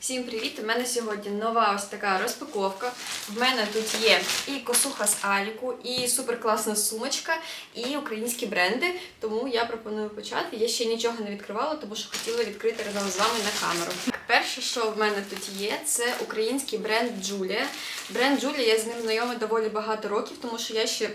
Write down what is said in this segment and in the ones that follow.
Всім привіт! У мене сьогодні нова ось така розпаковка. В мене тут є і косуха з Аліку, і суперкласна сумочка, і українські бренди. Тому я пропоную почати. Я ще нічого не відкривала, тому що хотіла відкрити разом з вами на камеру. Перше, що в мене тут є, це український бренд Джулія. Бренд Джулія, я з ним знайома доволі багато років, тому що я ще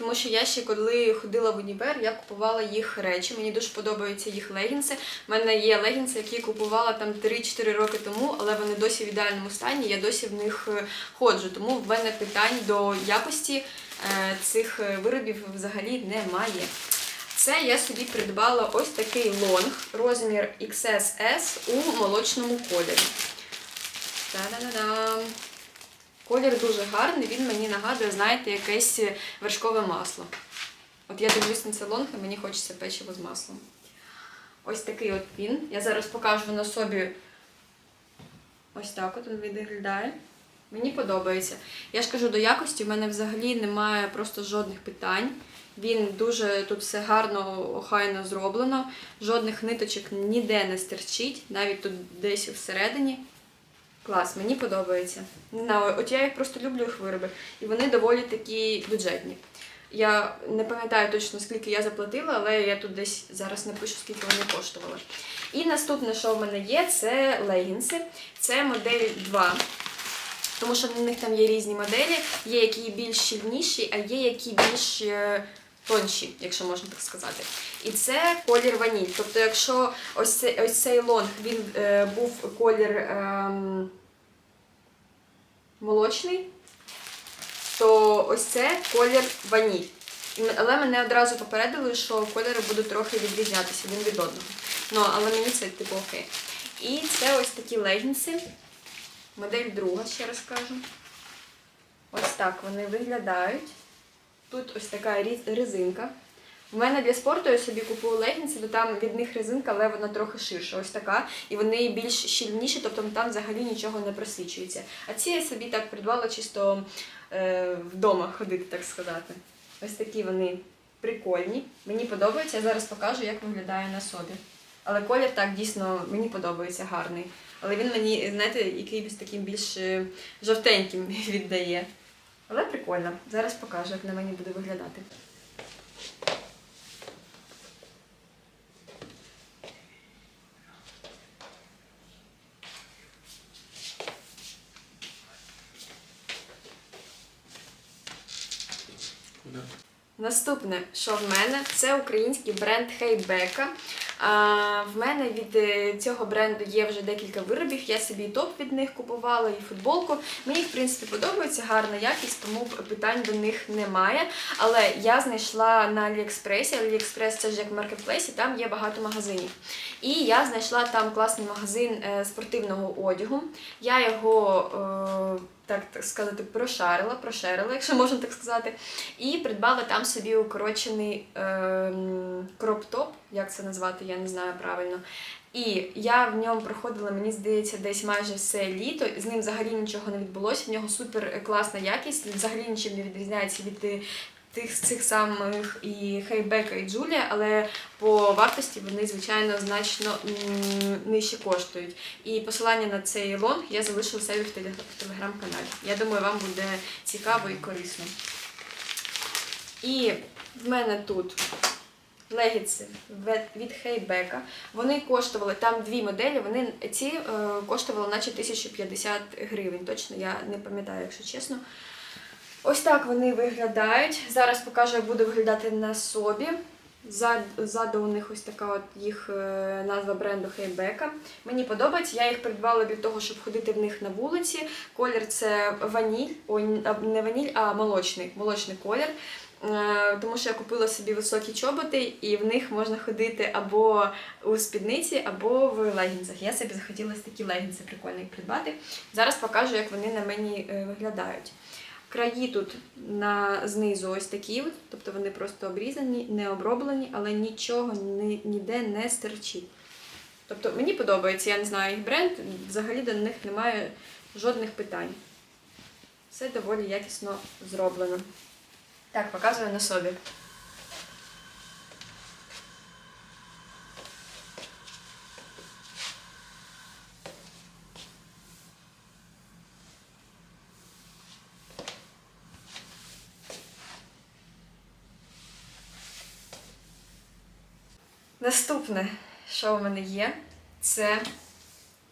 тому що я ще коли ходила в універ, я купувала їх речі. Мені дуже подобаються їх легінси. У мене є легінси, які я купувала там 3-4 роки тому, але вони досі в ідеальному стані. Я досі в них е, ходжу. Тому в мене питань до якості е, цих е, виробів взагалі немає. Це я собі придбала ось такий лонг, розмір XSS у молочному кольорі. Та-да-да-дам! Колір дуже гарний, він мені нагадує, знаєте, якесь вершкове масло. От я дивлюсь на це лонг, і мені хочеться печиво з маслом. Ось такий от він. Я зараз покажу на собі. Ось так от він виглядає. Мені подобається. Я ж кажу, до якості в мене взагалі немає просто жодних питань. Він дуже тут все гарно, охайно зроблено. Жодних ниточок ніде не стерчить, навіть тут десь всередині. Клас, мені подобається. Не знаю, от я їх просто люблю їх вироби. І вони доволі такі бюджетні. Я не пам'ятаю точно, скільки я заплатила, але я тут десь зараз напишу, скільки вони коштували. І наступне, що в мене є, це легінси. Це модель 2. Тому що в них там є різні моделі. Є які більш щільніші, а є які більш е, тонші, якщо можна так сказати. І це колір ваніль. Тобто, якщо ось цей, ось цей лонг він е, був колір ем, молочний, то ось це колір ваніль. Але мене одразу попередили, що кольори будуть трохи відрізнятися один від одного. Ну, але мені це типу окей. І це ось такі легінси. Модель друга, ще раз кажу. Ось так вони виглядають. Тут ось така резинка. У мене для спорту я собі купую легінси, то там від них резинка, але вона трохи ширша, ось така. І вони більш щільніші, тобто там взагалі нічого не просвічується. А ці я собі так придбала чисто е, вдома ходити, так сказати. Ось такі вони прикольні. Мені подобаються. Я зараз покажу, як виглядає на собі. Але колір так дійсно мені подобається гарний. Але він мені, знаєте, якийсь таким більш е, жовтеньким віддає. Але прикольно. Зараз покажу, як на мені буде виглядати. Наступне, що в мене, це український бренд Хейбека. В мене від е, цього бренду є вже декілька виробів. Я собі і топ від них купувала, і футболку. Мені, в принципі, подобається гарна якість, тому питань до них немає. Але я знайшла на Аліекспресі. Аліекспрес це ж як в маркетплейсі, там є багато магазинів. І я знайшла там класний магазин е, спортивного одягу. Я його. Е, так, так сказати, прошарила, прошерила, якщо можна так сказати, і придбала там собі укорочений ем, кроп-топ, як це назвати, я не знаю правильно. І я в ньому проходила, мені здається, десь майже все літо. З ним взагалі нічого не відбулося. В нього супер класна якість, взагалі нічим не відрізняється від е, тих цих самих і Хейбека, і Джулія, але по вартості вони, звичайно, значно нижче коштують. І посилання на цей лонг я залишила себе в телеграм-каналі. Я думаю, вам буде цікаво і корисно. І в мене тут легіси від Хейбека. Вони коштували там дві моделі. Вони ці е, коштували наче 1050 гривень. Точно я не пам'ятаю, якщо чесно. Ось так вони виглядають. Зараз покажу, як буде виглядати на собі. Ззаду у них ось така от їх е, назва бренду Хейбека. Мені подобається. Я їх придбала для того, щоб ходити в них на вулиці. Колір це ваніль, ой, не ваніль, а молочний, молочний колір. Е, Тому що я купила собі високі чоботи, і в них можна ходити або у спідниці, або в легінсах. Я собі захотіла такі легінси прикольні придбати. Зараз покажу, як вони на мені е, виглядають. Краї тут на знизу ось такі, от, тобто вони просто обрізані, не оброблені, але нічого ні, ніде не стерчить. Тобто мені подобається, я не знаю їх бренд, взагалі до них немає жодних питань. Все доволі якісно зроблено. Так, показую на собі. Наступне, що в мене є, це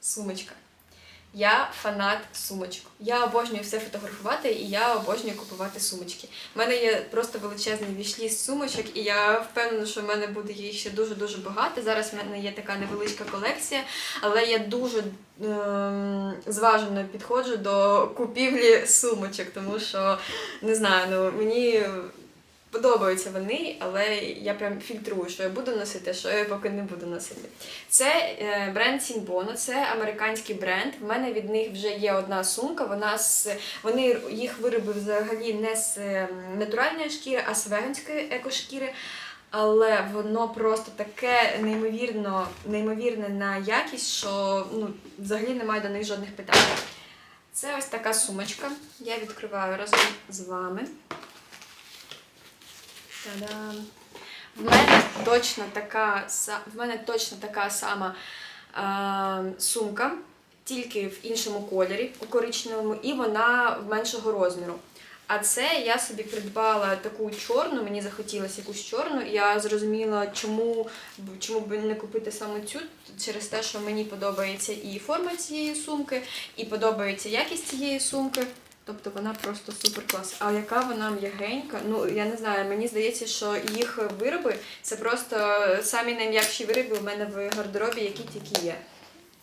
сумочка. Я фанат сумочок. Я обожнюю все фотографувати і я обожнюю купувати сумочки. У мене є просто величезний вішліст сумочок, і я впевнена, що в мене буде їх ще дуже-дуже багато. Зараз в мене є така невеличка колекція, але я дуже ем, зважено підходжу до купівлі сумочок, тому що не знаю, ну мені. Подобаються вони, але я прям фільтрую, що я буду носити, а що я поки не буду носити. Це е, бренд Сінбоно, це американський бренд. В мене від них вже є одна сумка. Вона з вони їх вироби взагалі не з е, натуральної шкіри, а з веганської екошкіри. Але воно просто таке неймовірно, неймовірне на якість, що ну, взагалі немає до них жодних питань. Це ось така сумочка. Я відкриваю разом з вами. В мене точно така, в мене точно така сама е, сумка, тільки в іншому кольорі, у коричневому, і вона в меншого розміру. А це я собі придбала таку чорну, мені захотілося якусь чорну, і я зрозуміла, чому, чому б не купити саме цю, через те, що мені подобається і форма цієї сумки, і подобається якість цієї сумки. Тобто вона просто супер клас. А яка вона м'ягенька? Ну я не знаю, мені здається, що їх вироби це просто самі найм'якші вироби у мене в гардеробі, які тільки є.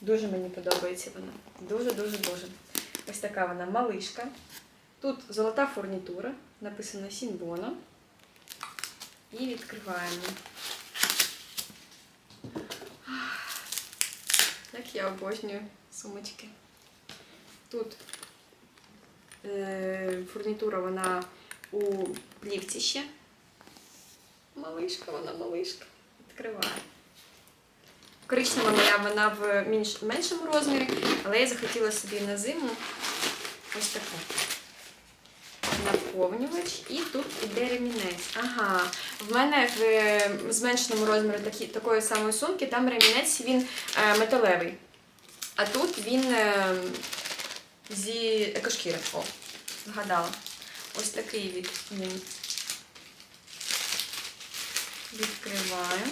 Дуже мені подобається вона. Дуже, дуже. Ось така вона малишка. Тут золота фурнітура, написано Сінбоно. І відкриваємо. Як я обожнюю сумочки. Тут фурнітура вона у плівці ще. Малишка, вона малишка. Відкриваю. Коричнева моя вона в менш, меншому розмірі, але я захотіла собі на зиму ось таку наповнювач. І тут іде ремінець. Ага, в мене в е, зменшеному розмірі такі, такої самої сумки, там ремінець він е, металевий. А тут він е, зі екошкіри. О, згадала. Ось такий від він. Відкриваю.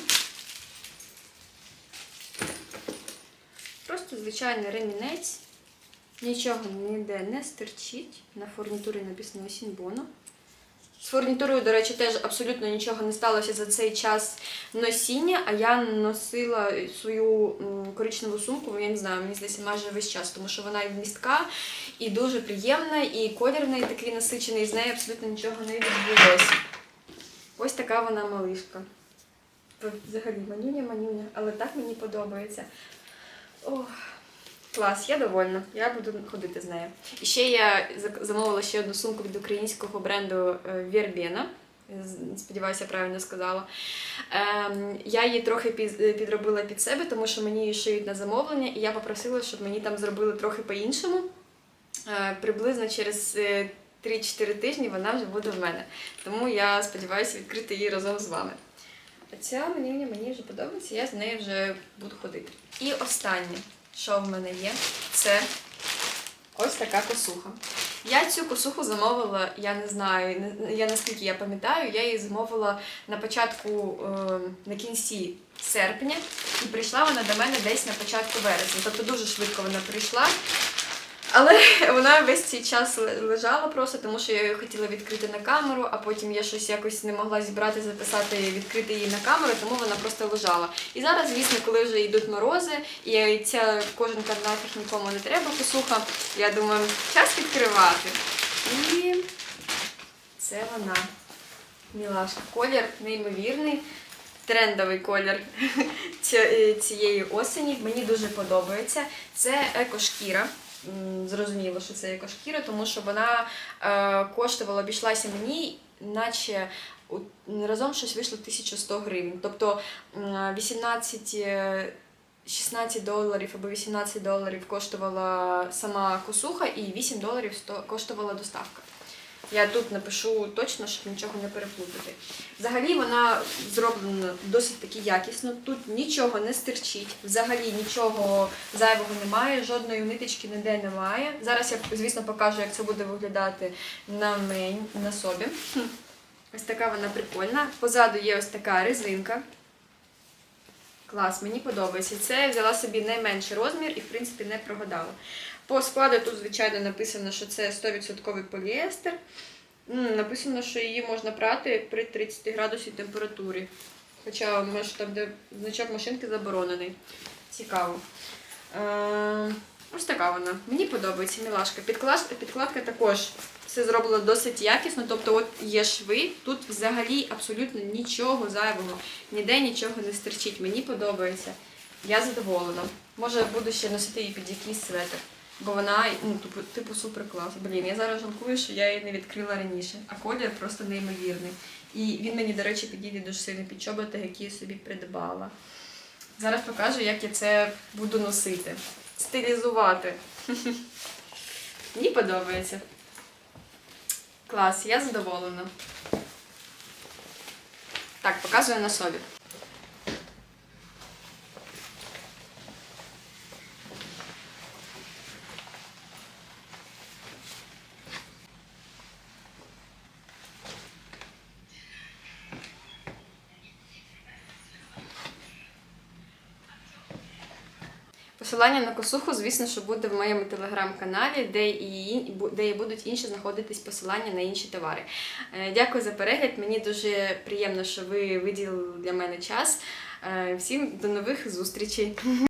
Просто звичайний ремінець. Нічого ніде не стирчить. На фурнітурі написано Сінбоно. Фурнітурою, до речі, теж абсолютно нічого не сталося за цей час носіння, а я носила свою коричневу сумку, я не знаю, мені здається, майже весь час, тому що вона і вмістка, і дуже приємна, і колір в такий насичений, і з нею абсолютно нічого не відбулося. Ось така вона малишка. Взагалі манюня, манюня, але так мені подобається. Ох. Клас, я довольна. Я буду ходити з нею. І ще я замовила ще одну сумку від українського бренду Вербена. Сподіваюся, я правильно сказала. Ем, я її трохи підробила під себе, тому що мені її шиють на замовлення, і я попросила, щоб мені там зробили трохи по-іншому. Е, приблизно через е, 3-4 тижні вона вже буде в мене. Тому я сподіваюся відкрити її разом з вами. А ця мені, мені вже подобається, я з нею вже буду ходити. І останнє, що в мене є, це ось така косуха. Я цю косуху замовила, я не знаю, я наскільки я пам'ятаю, я її замовила на початку, е, на кінці серпня, і прийшла вона до мене десь на початку вересня. Тобто дуже швидко вона прийшла. Але вона весь цей час лежала просто, тому що я її хотіла відкрити на камеру, а потім я щось якось не могла зібрати, записати, відкрити її на камеру, тому вона просто лежала. І зараз, звісно, коли вже йдуть морози, і ця кожанка нафіг нікому не треба посуха, я думаю, час відкривати. І це вона. Мілашка. Колір неймовірний. Трендовий колір цієї осені. Мені дуже подобається. Це екошкіра. Зрозуміло, що це екошкіра, тому що вона е, коштувала, обійшлася мені, наче разом щось вийшло 1100 гривень. Тобто м, 18, е, 16 доларів або 18 доларів коштувала сама косуха і 8 доларів коштувала доставка. Я тут напишу точно, щоб нічого не переплутати. Взагалі вона зроблена досить таки якісно. Тут нічого не стирчить, взагалі нічого зайвого немає, жодної ниточки ніде немає. Зараз я, звісно, покажу, як це буде виглядати на мені, на собі. Ось така вона прикольна. Позаду є ось така резинка. Клас, мені подобається. Це я взяла собі найменший розмір і, в принципі, не прогадала. По складу тут, звичайно, написано, що це 100% поліестер. Написано, що її можна прати при 30 градусі температурі. Хоча може, там, де значок машинки заборонений. Цікаво. Е, ось така вона. Мені подобається мілашка. Підклад- підкладка також все зроблено досить якісно. Тобто, от є шви, тут взагалі абсолютно нічого зайвого, ніде нічого не стерчить. Мені подобається. Я задоволена. Може, буду ще носити її під якийсь светр. Бо вона ну, типу, типу супер клас. Блін, я зараз жалкую, що я її не відкрила раніше. А колір просто неймовірний. І він мені, до речі, підійде дуже сильно під чоботи, які я собі придбала. Зараз покажу, як я це буду носити. Стилізувати. Мені подобається. Клас, я задоволена. Так, показую на собі. Посилання на косуху, звісно, що буде в моєму телеграм-каналі, де і де і будуть інші знаходитись посилання на інші товари. Е, Дякую за перегляд. Мені дуже приємно, що ви виділили для мене час. Е, Всім до нових зустрічей.